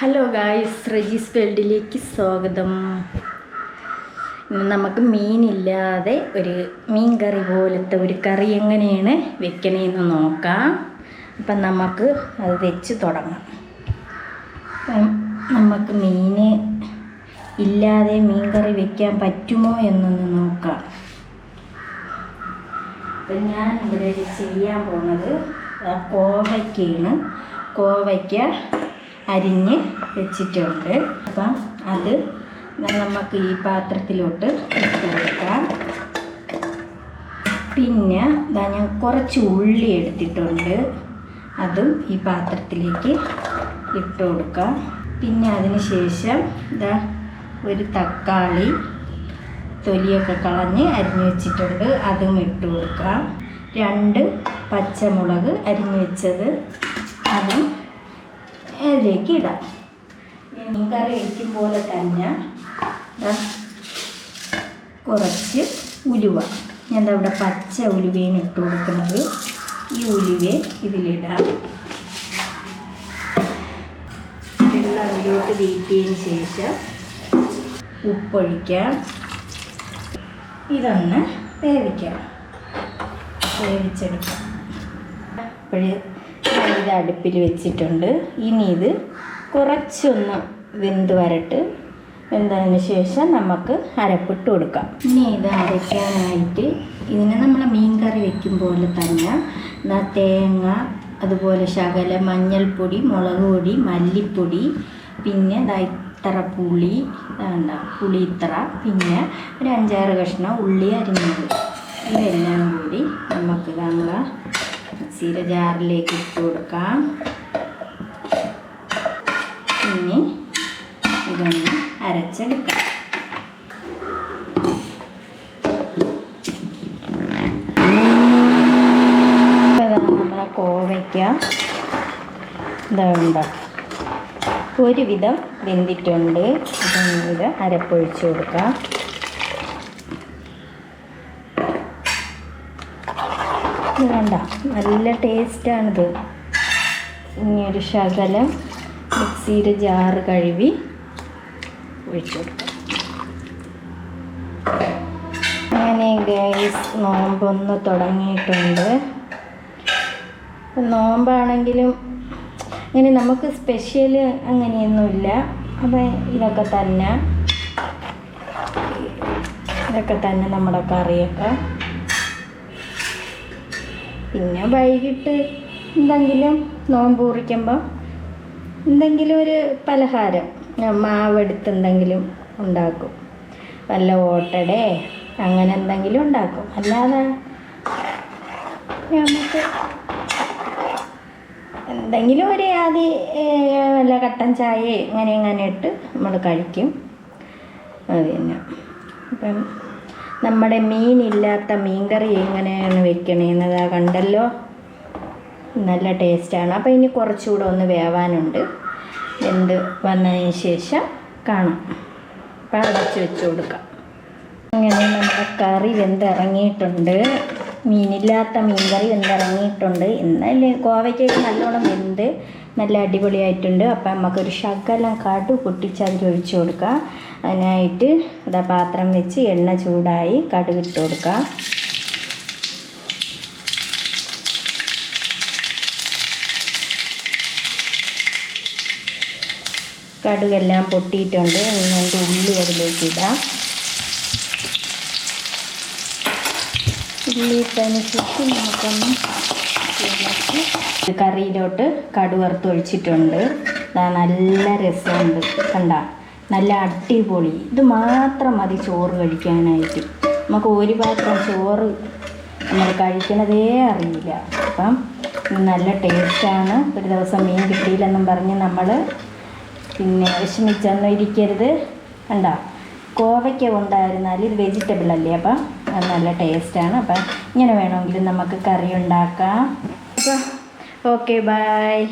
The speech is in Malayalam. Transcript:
ഹലോ ഗായ്സ് റജീസ് വേൾഡിലേക്ക് സ്വാഗതം. ഇന്ന് നമുക്ക് മീനില്ലാതെ ഒരു മീൻ കറി പോലത്തെ ഒരു കറി എങ്ങനെയാണ് വെക്കണേന്ന് നോക്കാം. അപ്പം നമുക്ക് അത് വെച്ച് തുടങ്ങാം. നമുക്ക് മീൻ ഇല്ലാതെ മീൻ കറി വെക്കാൻ പറ്റുമോ എന്നൊന്ന് നോക്കാം. അപ്പം ഞാൻ ഇവിടെ ചെയ്യാൻ പോകുന്നത് കോവയ്ക്കാണ് കോവയ്ക്ക അരിഞ്ഞ് വെച്ചിട്ടുണ്ട്. അപ്പം അത് നമുക്ക് ഈ പാത്രത്തിലോട്ട് ഇട്ട് പിന്നെ ഇതാ ഞാൻ കുറച്ച് ഉള്ളി എടുത്തിട്ടുണ്ട്. അതും ഈ പാത്രത്തിലേക്ക് ഇട്ട് കൊടുക്കാം. പിന്നെ അതിന് ശേഷം ഇതാ ഒരു തക്കാളി തൊലിയൊക്കെ കളഞ്ഞ് അരിഞ്ഞു വെച്ചിട്ടുണ്ട്. അതും ഇട്ട് കൊടുക്കാം. രണ്ട് പച്ചമുളക് അരിഞ്ഞു വെച്ചത്. അതും അതിലേക്ക് ഇടാം? മീൻ കറി വയ്ക്കും പോലെ തന്നെ കുറച്ച് ഉലുവ. ഞാൻ അവിടെ പച്ച ഉലുവേന ഇട്ട് കൊടുക്കുന്നത്. ഈ ഉലുവേ ഇതിലിടാം. വെള്ളം അതിലോട്ട് വീട്ടിയതിന് ശേഷം ഉപ്പൊഴിക്കാം. ഇതൊന്ന് വേവിക്കാം. വേവിച്ചെടുക്കാം. അപ്പോഴ് ഇത് അടുപ്പിൽ വെച്ചിട്ടുണ്ട്. ഇനി ഇത് കുറച്ചൊന്ന് വെന്ത് വരട്ട്. വെന്തതിന് ശേഷം നമുക്ക് അരപ്പിട്ട് കൊടുക്കാം. ഇനി ഇത് അരയ്ക്കാനായിട്ട് ഇതിനെ നമ്മൾ മീൻ കറി വെക്കും പോലെ തന്നെ തേങ്ങ അതുപോലെ ശകല മഞ്ഞൾപ്പൊടി മുളക് പൊടി മല്ലിപ്പൊടി പിന്നെ ഇത്ര പുളി വേണ്ട പുളി ഇത്ര പിന്നെ ഒരു അഞ്ചാറ് കഷ്ണം ഉള്ളി അരിഞ്ഞത്. ഇതെല്ലാം കൂടി നമുക്ക് നമ്മളെ മിക്സിയുടെ ജാറിലേക്ക് ഇട്ട് കൊടുക്കാം. ഇനി ഇതൊന്ന് അരച്ചെടുക്കാം. ഒരുവിധം വെന്തിട്ടുണ്ട്. അരപ്പൊഴിച്ച് കൊടുക്കാം. നല്ല നല്ല ടേസ്റ്റാണിത്. ഇനി ഒരു ശകലം മിക്സിയുടെ ജാറ് കഴുകി ഒഴിച്ചു കൊടുക്കാം. അങ്ങനെ ഗൈസ് നോമ്പൊന്ന് തുടങ്ങിയിട്ടുണ്ട്. നോമ്പാണെങ്കിലും ഇങ്ങനെ നമുക്ക് സ്പെഷ്യൽ അങ്ങനെയൊന്നുമില്ല. അപ്പം ഇതൊക്കെ തന്നെ. ഇതൊക്കെ തന്നെ നമ്മുടെ കറിയൊക്കെ. പിന്നെ വൈകിട്ട് എന്തെങ്കിലും നോമ്പ് കുറിക്കുമ്പോൾ എന്തെങ്കിലും ഒരു പലഹാരം മാവെടുത്ത് എന്തെങ്കിലും ഉണ്ടാക്കും. വല്ല ഓട്ടടേ അങ്ങനെ എന്തെങ്കിലും ഉണ്ടാക്കും. അല്ലാതെ നമുക്ക് എന്തെങ്കിലും ഒരു ആദ്യ വല്ല കട്ടൻ ചായ അങ്ങനെ അങ്ങനെ ഇട്ട് നമ്മൾ കഴിക്കും. അത് തന്നെ. അപ്പം നമ്മുടെ മീനില്ലാത്ത മീൻകറി എങ്ങനെയാണ് വെക്കണേന്നത് കണ്ടല്ലോ? നല്ല ടേസ്റ്റാണ്. അപ്പോൾ ഇനി കുറച്ചുകൂടെ ഒന്ന് വേവാനുണ്ട്. വെന്ത് വന്നതിന് ശേഷം കാണാം. അപ്പം അടച്ച് വെച്ച് കൊടുക്കാം. അങ്ങനെ നമ്മുടെ കറി വെന്തിറങ്ങിയിട്ടുണ്ട്. മീനില്ലാത്ത മീൻകറി വെന്തിറങ്ങിയിട്ടുണ്ട് ഇന്നല്ലേ കോവയ്ക്കൊക്കെ നല്ലോണം വെന്ത് നല്ല അടിപൊളിയായിട്ടുണ്ട്. അപ്പം നമുക്കൊരു ശകലം കാട്ടു പൊട്ടിച്ച് അതിൽ ഒഴിച്ചു കൊടുക്കുക അതിനായിട്ട് അതാ പാത്രം വെച്ച് എണ്ണ ചൂടായി കടുകിട്ട് കൊടുക്കുക കടുകെല്ലാം പൊട്ടിയിട്ടുണ്ട്. അതിന്റെ ഉള്ളി അതിലേക്ക് ഇടാം. ശേഷം നമുക്കൊന്ന് കറിയിലോട്ട് നല്ല രസമുണ്ട്. കണ്ട? നല്ല അടിപൊളി. ഇത് മാത്രം മതി ചോറ് കഴിക്കാനായിട്ട്. നമുക്ക് ഒരു പാത്രം ചോറ് നമ്മൾ കഴിക്കണതേ അറിയില്ല. അപ്പം നല്ല ടേസ്റ്റാണ്. ഒരു ദിവസം മീൻ കിട്ടിയില്ലെന്നും പറഞ്ഞ് നമ്മൾ പിന്നെ വിഷമിച്ചൊന്നും ഇരിക്കരുത്. കണ്ട? കോവയ്ക്ക ഉണ്ടായിരുന്നാൽ ഇത് വെജിറ്റബിൾ അല്ലേ? അപ്പം നല്ല ടേസ്റ്റാണ് അപ്പം ഇങ്ങനെ വേണമെങ്കിലും നമുക്ക് കറി ഉണ്ടാക്കാം. അപ്പം ഓക്കെ ബായ്